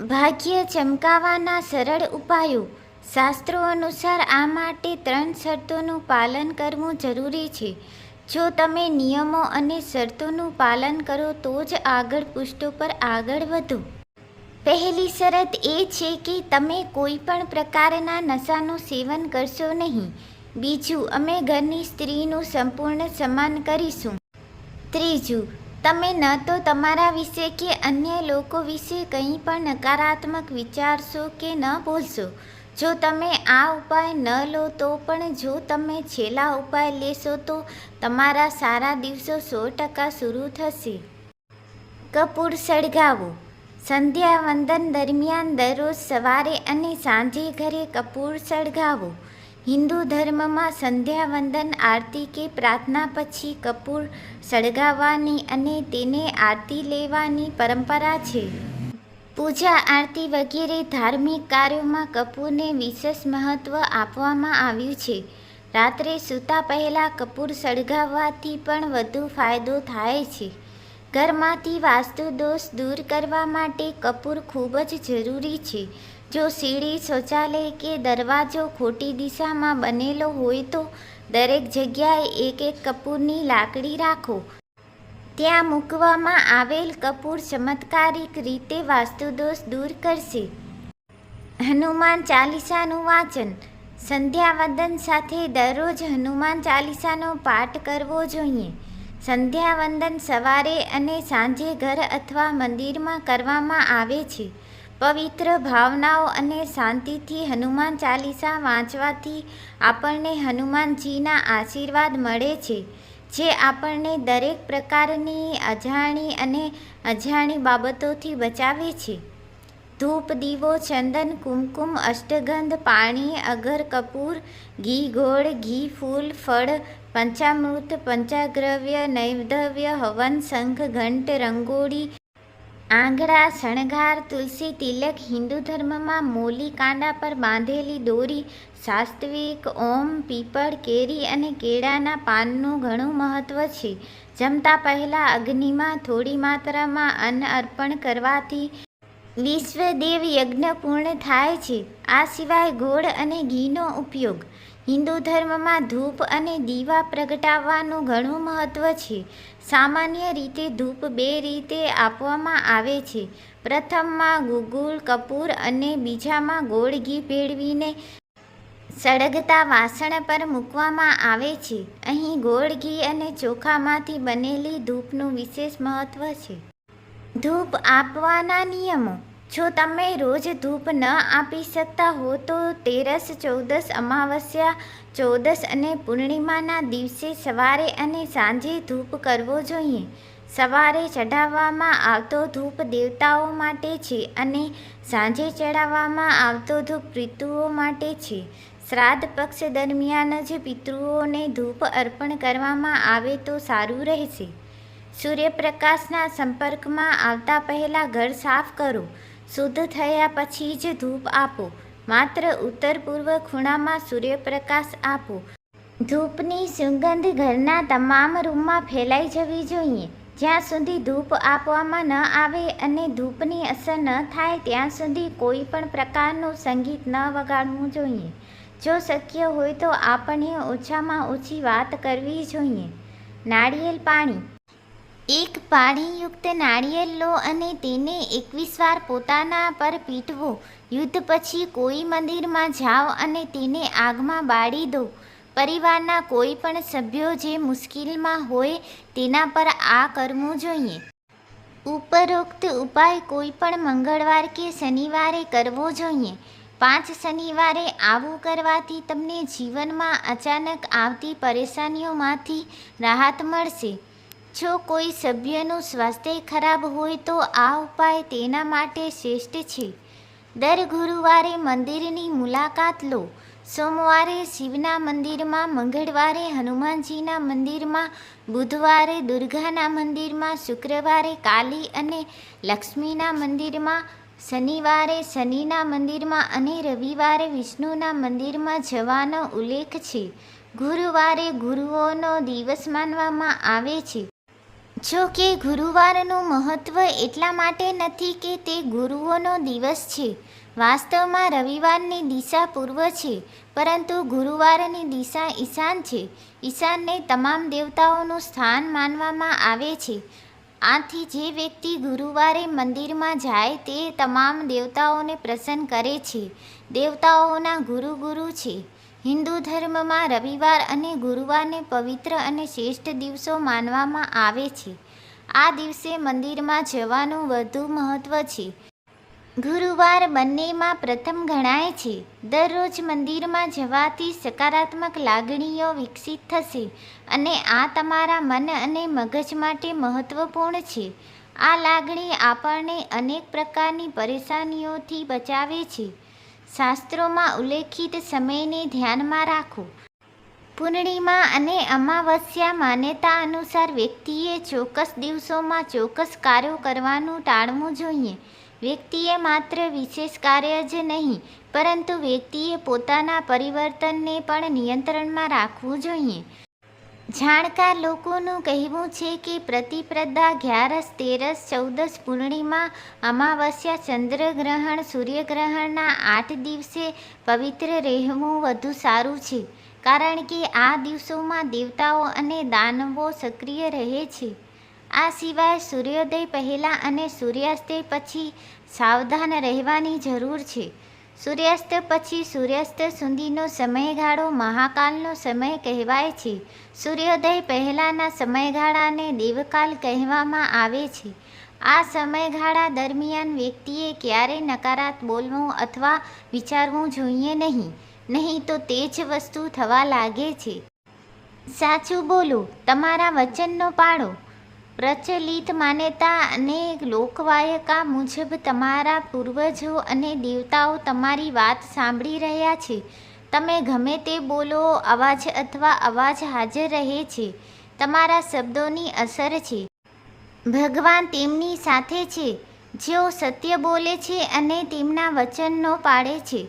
ભાગ્ય ચમકાવાના સરળ ઉપાયો. શાસ્ત્રો અનુસાર આ માટે ત્રણ શરતોનું પાલન કરવું જરૂરી છે. જો તમે નિયમો અને શરતોનું પાલન કરો તો જ આગળ પુષ્ટો પર આગળ વધો. પહેલી શરત એ છે કે તમે કોઈ પણ પ્રકારના નશાનું સેવન કરશો નહીં. બીજું, અમે ઘરની સ્ત્રીનું સંપૂર્ણ સન્માન કરીશું. ત્રીજું તમે ન તો તમારા વિશે કે અન્ય લોકો વિશે કંઈ પણ નકારાત્મક વિચારશો કે ન બોલશો. જો તમે આ ઉપાય ન લો તો પણ જો તમે છેલ્લા ઉપાય લેશો તો તમારા સારા દિવસો સો ટકા શરૂ થશે. કપૂર સળગાવો. સંધ્યા વંદન દરમિયાન દરરોજ સવારે અને સાંજે ઘરે કપૂર સળગાવો. હિન્દુ ધર્મમાં સંધ્યા વંદન આરતી કે પ્રાર્થના પછી કપૂર સળગાવવાની અને તેને આરતી લેવાની પરંપરા છે. પૂજા, આરતી વગેરે ધાર્મિક કાર્યોમાં કપૂરને વિશેષ મહત્ત્વ આપવામાં આવ્યું છે. રાત્રે સૂતા પહેલાં કપૂર સળગાવવાથી પણ વધુ ફાયદો થાય છે. ઘરમાંથી વાસ્તુ દોષ દૂર કરવા માટે કપૂર ખૂબ જ જરૂરી છે. જો સીડી શૌચાલય કે દરવાજો ખોટી દિશામાં બનેલો હોય તો દરેક જગ્યાએ એક એક કપૂરની લાકડી રાખો. ત્યાં મૂકવામાં આવેલ કપૂર ચમત્કારિક રીતે વાસ્તુદોષ દૂર કરશે. હનુમાન ચાલીસાનું વાંચન. સંધ્યાવંદન સાથે દરરોજ હનુમાન ચાલીસાનો પાઠ કરવો જોઈએ. સંધ્યાવંદન સવારે અને સાંજે ઘર અથવા મંદિરમાં કરવામાં આવે છે. પવિત્ર ભાવનાઓ અને શાંતિથી હનુમાન ચાલીસા વાંચવાથી આપણને હનુમાનજીના આશીર્વાદ મળે છે, જે આપણને દરેક પ્રકારની અજાણી અને અજાણી બાબતોથી બચાવે છે. ધૂપ, દીવો, ચંદન, કુમકુમ, અષ્ટગંધ, પાણી, અગર, કપૂર, ઘી, ગોળ, ઘી, ફૂલ, ફળ, પંચામૃત, પંચાગ્રવ્ય, નૈવદ્રવ્ય, હવન, શંખ, ઘંટ, રંગોળી આંગળા, શણગાર, તુલસી, તિલક, હિન્દુ ધર્મમાં મોલી કાંડા પર બાંધેલી દોરી, સાસ્ત્વિક, ઓમ, પીપળ, કેરી અને કેળાના પાનનું ઘણું મહત્ત્વ છે. જમતા પહેલાં અગ્નિમાં થોડી માત્રામાં અન્ન અર્પણ કરવાથી વિશ્વદેવ યજ્ઞ પૂર્ણ થાય છે. આ સિવાય ગોળ અને ઘીનો ઉપયોગ હિન્દુ ધર્મમાં ધૂપ અને દીવા પ્રગટાવવાનું ઘણું મહત્ત્વ છે. સામાન્ય રીતે ધૂપ બે રીતે આપવામાં આવે છે. પ્રથમમાં ગુગુળ કપૂર અને બીજામાં ગોળ ઘી ભેળવીને સળગતા વાસણ પર મૂકવામાં આવે છે. અહીં ગોળ ઘી અને ચોખામાંથી બનેલી ધૂપનું વિશેષ મહત્ત્વ છે. ધૂપ આપવાના નિયમો. જો તમે રોજ ધૂપ ન આપી શકતા હો, તો તેરસ ચૌદસ અમાવસ્યા ચૌદસ અને પૂર્ણિમાના દિવસે સવારે અને સાંજે ધૂપ કરવો જોઈએ. સવારે ચઢાવવામાં આવતો ધૂપ દેવતાઓ માટે છે અને સાંજે ચઢાવવામાં આવતો ધૂપ પિતૃઓ માટે છે. શ્રાદ્ધ પક્ષ દરમિયાન જ પિતૃઓને ધૂપ અર્પણ કરવામાં આવે તો સારું રહેશે. સૂર્યપ્રકાશના સંપર્કમાં આવતા પહેલાં ઘર સાફ કરો. શુદ્ધ થયા પછી જ ધૂપ આપો. માત્ર ઉત્તર પૂર્વ ખૂણામાં સૂર્યપ્રકાશ આપો. ધૂપની સુગંધ ઘરના તમામ રૂમમાં ફેલાઈ જવી જોઈએ. જ્યાં સુધી ધૂપ આપવામાં ન આવે અને ધૂપની અસર ન થાય, ત્યાં સુધી કોઈ પણ પ્રકારનું સંગીત ન વગાડવું જોઈએ. જો શક્ય હોય તો આપણે ઓછામાં ઓછી વાત કરવી જોઈએ. નાળિયેર પાણી એક પાણીયુક્ત નાળિયેર લો અને તેને એકવીસ વાર પોતાના પર પીટવો. યુદ્ધ પછી કોઈ મંદિરમાં જાઓ અને તેને આગમાં બાળી દો. પરિવારના કોઈ પણ સભ્યો જે મુશ્કેલીમાં હોય તેના પર આ કરવું જોઈએ. ઉપરોક્ત ઉપાય કોઈ પણ મંગળવાર કે શનિવારે કરવો જોઈએ. પાંચ શનિવારે આવું કરવાથી તમને જીવનમાં અચાનક આવતી પરેશાનીઓમાંથી રાહત મળશે. જો કોઈ સભ્યનું સ્વાસ્થ્ય ખરાબ હોય તો આ ઉપાય તેના માટે શ્રેષ્ઠ છે. દર ગુરુવારે મંદિરની મુલાકાત લો. સોમવારે શિવના મંદિરમાં, મંગળવારે હનુમાનજીના મંદિરમાં, બુધવારે દુર્ગાના મંદિરમાં, શુક્રવારે કાલી અને લક્ષ્મીના મંદિરમાં, શનિવારે શનિના મંદિરમાં અને રવિવારે વિષ્ણુના મંદિરમાં જવાનો ઉલ્લેખ છે. ગુરુવારે ગુરુઓનો દિવસ માનવામાં આવે છે. જો કે ગુરુવારનું મહત્ત્વ એટલા માટે નથી કે તે ગુરુઓનો દિવસ છે. વાસ્તવમાં રવિવારની દિશા પૂર્વ છે, પરંતુ ગુરુવારની દિશા ઈશાન છે. ઈશાનને તમામ દેવતાઓનું સ્થાન માનવામાં આવે છે. આથી જે વ્યક્તિ ગુરુવારે મંદિરમાં જાય તે તમામ દેવતાઓને પ્રસન્ન કરે છે. દેવતાઓના ગુરુ ગુરુ છે. હિન્દુ ધર્મમાં રવિવાર અને ગુરુવારને પવિત્ર અને શ્રેષ્ઠ દિવસો માનવામાં આવે છે. આ દિવસે મંદિરમાં જવાનું વધુ મહત્ત્વ છે. ગુરુવાર બંનેમાં પ્રથમ ગણાય છે. દરરોજ મંદિરમાં જવાથી સકારાત્મક લાગણીઓ વિકસિત થશે અને આ તમારા મન અને મગજ માટે મહત્વપૂર્ણ છે. આ લાગણી આપણને અનેક પ્રકારની પરેશાનીઓથી બચાવે છે. શાસ્ત્રોમાં ઉલ્લેખિત સમયને ધ્યાનમાં રાખો. પૂર્ણિમા અને અમાવસ્યા માન્યતા અનુસાર વ્યક્તિએ ચોક્કસ દિવસોમાં ચોક્કસ કાર્યો કરવાનું ટાળવું જોઈએ. વ્યક્તિએ માત્ર વિશેષ કાર્ય જ નહીં, પરંતુ વ્યક્તિએ પોતાના પરિવર્તનને પણ નિયંત્રણમાં રાખવું જોઈએ. જાણકાર લોકોનું કહેવું છે કે પ્રતિપ્રદા અગિયારસ તેરસ ચૌદસ પૂર્ણિમા અમાવસ્યા ચંદ્રગ્રહણ સૂર્યગ્રહણના આઠ દિવસે પવિત્ર રહેવું વધુ સારું છે. કારણ કે આ દિવસોમાં દેવતાઓ અને દાનવો સક્રિય રહે છે. આ સિવાય સૂર્યોદય પહેલાં અને સૂર્યાસ્ત પછી સાવધાન રહેવાની જરૂર છે. સૂર્યાસ્ત પછી સૂર્યાસ્ત સુધીનો સમયગાળો મહાકાલનો સમય કહેવાય છે. સૂર્યોદય પહેલાંના સમયગાળાને દેવકાલ કહેવામાં આવે છે. આ સમયગાળા દરમિયાન વ્યક્તિએ ક્યારેય નકારાત બોલવું અથવા વિચારવું જોઈએ નહીં નહીં તો તે જ વસ્તુ થવા લાગે છે. સાચું બોલો, તમારા વચનનો પાડો પ્રચલિત માન્યતા અને લોકવાયકા મુજબ તમારા પૂર્વજો અને દેવતાઓ તમારી વાત સાંભળી રહ્યા છે. તમે ગમે તે બોલો, અવાજ અથવા અવાજ હાજર રહે છે. તમારા શબ્દોની અસર છે. ભગવાન તેમની સાથે છે. જેઓ સત્ય બોલે છે અને તેમના વચનનો પાડે છે.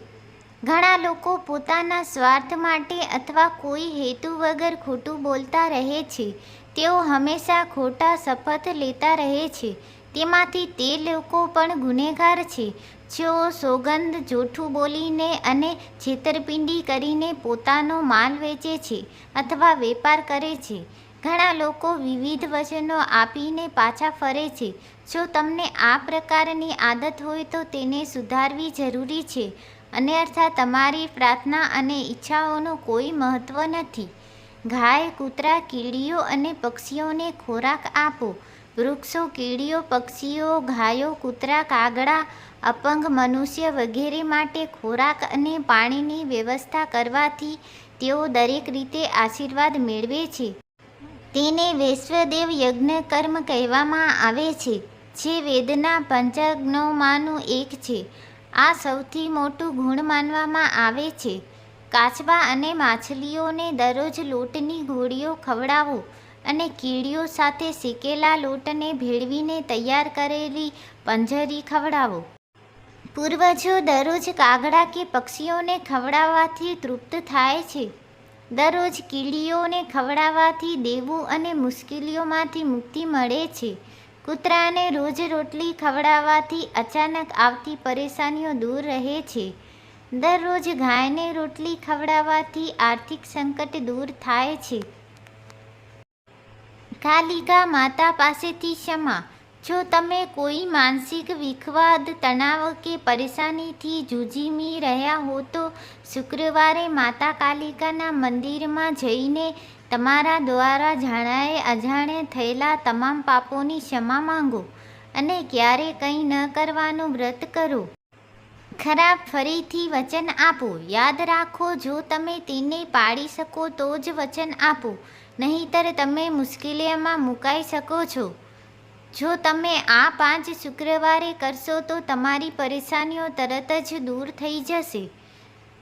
ઘણા લોકો પોતાના સ્વાર્થ માટે અથવા કોઈ હેતુ વગર ખોટું બોલતા રહે છે. તેઓ હંમેશા ખોટા શપથ લેતા રહે છે. તેમાંથી તે લોકો પણ ગુનેગાર છે. જેઓ સોગંદ જૂઠું બોલીને અને છેતરપિંડી કરીને પોતાનો માલ વેચે છે અથવા વેપાર કરે છે, ઘણા લોકો વિવિધ વચનો આપીને પાછા ફરે છે. જો તમને આ પ્રકારની આદત હોય તો તેને સુધારવી જરૂરી છે. અને અર્થાત તમારી પ્રાર્થના અને ઈચ્છાઓનું કોઈ મહત્ત્વ નથી. ગાય, કૂતરા, કીડીઓ અને પક્ષીઓને ખોરાક આપો. વૃક્ષો, કીડીઓ, પક્ષીઓ, ગાયો, કૂતરા, કાગડા, અપંગ મનુષ્ય વગેરે માટે ખોરાક અને પાણીની વ્યવસ્થા કરવાથી તેઓ દરેક રીતે આશીર્વાદ મેળવે છે. તેને વૈશ્વદેવ યજ્ઞ કર્મ કહેવામાં આવે છે, જે વેદના પંચજ્ઞોમાંનું એક છે. આ સૌથી મોટું ગુણ માનવામાં આવે છે. કાચબા અને માછલીઓને દરરોજ લોટની ગોળીઓ ખવડાવો અને કીડીઓ સાથે શેકેલા લોટને ભેળવીને તૈયાર કરેલી પંજરી ખવડાવો. પૂર્વજો દરરોજ કાગડા કે પક્ષીઓને ખવડાવવાથી તૃપ્ત થાય છે. દરરોજ કીડીઓને ખવડાવવાથી દેવું અને મુશ્કેલીઓમાંથી મુક્તિ મળે છે. કૂતરાને રોજ રોટલી ખવડાવવાથી અચાનક આવતી પરેશાનીઓ દૂર રહે છે. દરરોજ ગાયને રોટલી ખવડાવવાથી આર્થિક સંકટ દૂર થાય છે. કાલિકા માતા પાસેથી ક્ષમા. જો તમે કોઈ માનસિક વિખવાદ, તણાવ કે પરેશાનીથી જૂજીમી રહ્યા હો તો શુક્રવારે માતા કાલિકાના મંદિરમાં જઈને તમારા દ્વારા જાણાએ અજાણે થયેલા તમામ પાપોની ક્ષમા માંગો અને ક્યારે કંઈ ન કરવાનું વ્રત કરો. ખરાબ ફરીથી વચન આપો. યાદ રાખો, જો તમે તેને પાડી શકો તો જ વચન આપો. નહીંતર તમે મુશ્કેલીઓમાં મુકાઈ શકો છો. જો તમે આ પાંચ શુક્રવારે કરશો તો તમારી પરેશાનીઓ તરત જ દૂર થઈ જશે.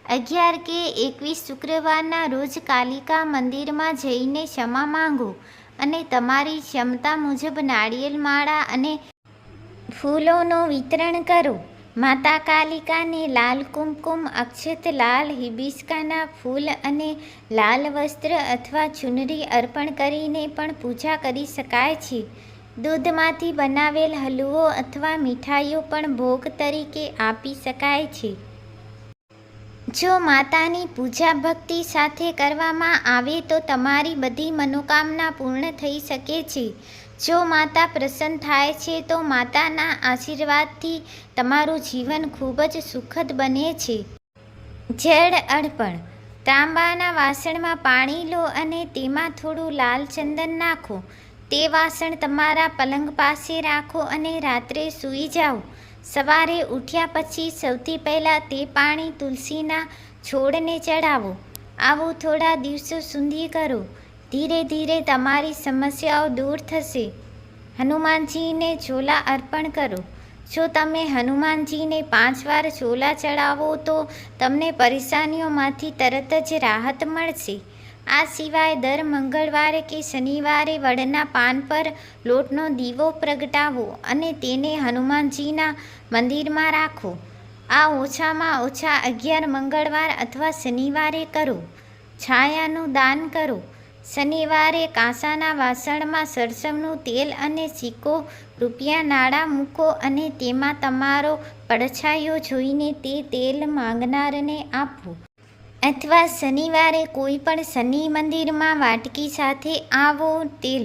અગિયાર કે એકવીસ શુક્રવારના રોજ કાલિકા મંદિરમાં જઈને ક્ષમા માંગો અને તમારી ક્ષમતા મુજબ નાળિયેર માળા અને ફૂલોનું વિતરણ કરો. માતા કાલિકાને લાલ કુમકુમ, અક્ષત લાલ, હિબિસ્કાના ફૂલ અને લાલ વસ્ત્ર અથવા ચુનરી અર્પણ કરીને પણ પૂજા કરી શકાય છે. દૂધમાંથી બનાવેલ હલવો અથવા મીઠાઈઓ પણ ભોગ તરીકે આપી શકાય છે. જો માતાની પૂજા ભક્તિ સાથે કરવામાં આવે તો તમારી બધી મનોકામના પૂર્ણ થઈ શકે છે. જો માતા પ્રસન્ન થાય છે તો માતાના આશીર્વાદથી તમારું જીવન ખૂબ જ સુખદ બને છે. જળ અર્પણ. તાંબાના વાસણમાં પાણી લો અને તેમાં થોડું લાલ ચંદન નાખો. તે વાસણ તમારા પલંગ પાસે રાખો અને રાત્રે સૂઈ જાઓ. સવારે ઉઠ્યા પછી સૌથી પહેલાં તે પાણી તુલસીના છોડને ચડાવો આવું થોડા દિવસો સુધી કરો. ધીરે ધીરે તમારી સમસ્યાઓ દૂર થશે. હનુમાનજીને ચોલા અર્પણ કરો. જો તમે હનુમાનજીને પાંચ વાર ચોલા ચડાવો તો તમને પરેશાનીઓમાંથી તરત જ રાહત મળશે. આ સિવાય દર મંગળવારે કે શનિવારે વડના પાન પર લોટનો દીવો પ્રગટાવો અને તેને હનુમાનજીના મંદિરમાં રાખો. આ ઓછામાં ઓછા અગિયાર મંગળવાર અથવા શનિવારે કરો. છાયાનું દાન કરો. શનિવારે કાંસાના વાસણમાં સરસવનું તેલ અને સિક્કો રૂપિયા નાણાં મૂકો અને તેમાં તમારો પડછાયો જોઈને તે તેલ માંગનારને આપો. અથવા શનિવારે કોઈ પણ શનિ મંદિરમાં વાટકી સાથે આવો તેલ.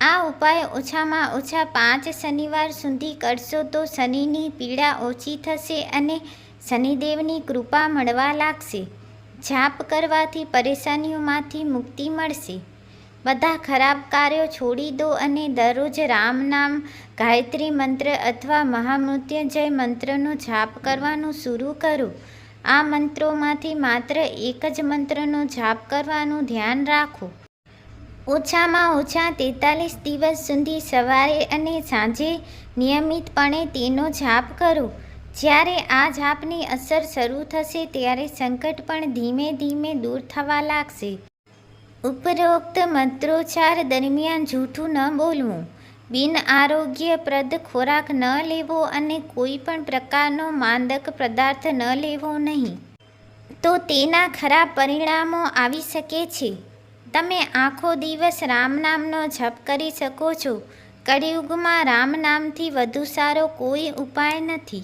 આ ઉપાય ઓછામાં ઓછા પાંચ શનિવાર સુધી કરશો તો શનિની પીડા ઓછી થશે અને શનિદેવની કૃપા મળવા લાગશે. જાપ કરવાથી પરેશાનીઓમાંથી મુક્તિ મળશે. બધા ખરાબ કાર્યો છોડી દો અને દરરોજ રામ નામ, ગાયત્રી મંત્ર અથવા મહામૃત્યુંજય મંત્રનો જાપ કરવાનું શરૂ કરો. આ મંત્રોમાંથી માત્ર એક જ મંત્રનો જાપ કરવાનું ધ્યાન રાખો. ઓછામાં ઓછા તેતાલીસ દિવસ સુધી સવારે અને સાંજે નિયમિતપણે તેનો જાપ કરો. જ્યારે આ જાપની અસર શરૂ થશે ત્યારે સંકટ પણ ધીમે ધીમે દૂર થવા લાગશે. ઉપરોક્ત મંત્રોચ્ચાર દરમિયાન જૂઠું ન બોલવું. બિન આરોગ્યપ્રદ ખોરાક ન લેવો અને કોઈ પણ પ્રકારનો માંદક પદાર્થ ન લેવો નહીં. તો તેના ખરાબ પરિણામો આવી શકે છે. તમે આખો દિવસ રામ નામનો જપ કરી શકો છો. કળિયુગમાં રામ નામથી વધુ સારો કોઈ ઉપાય નથી.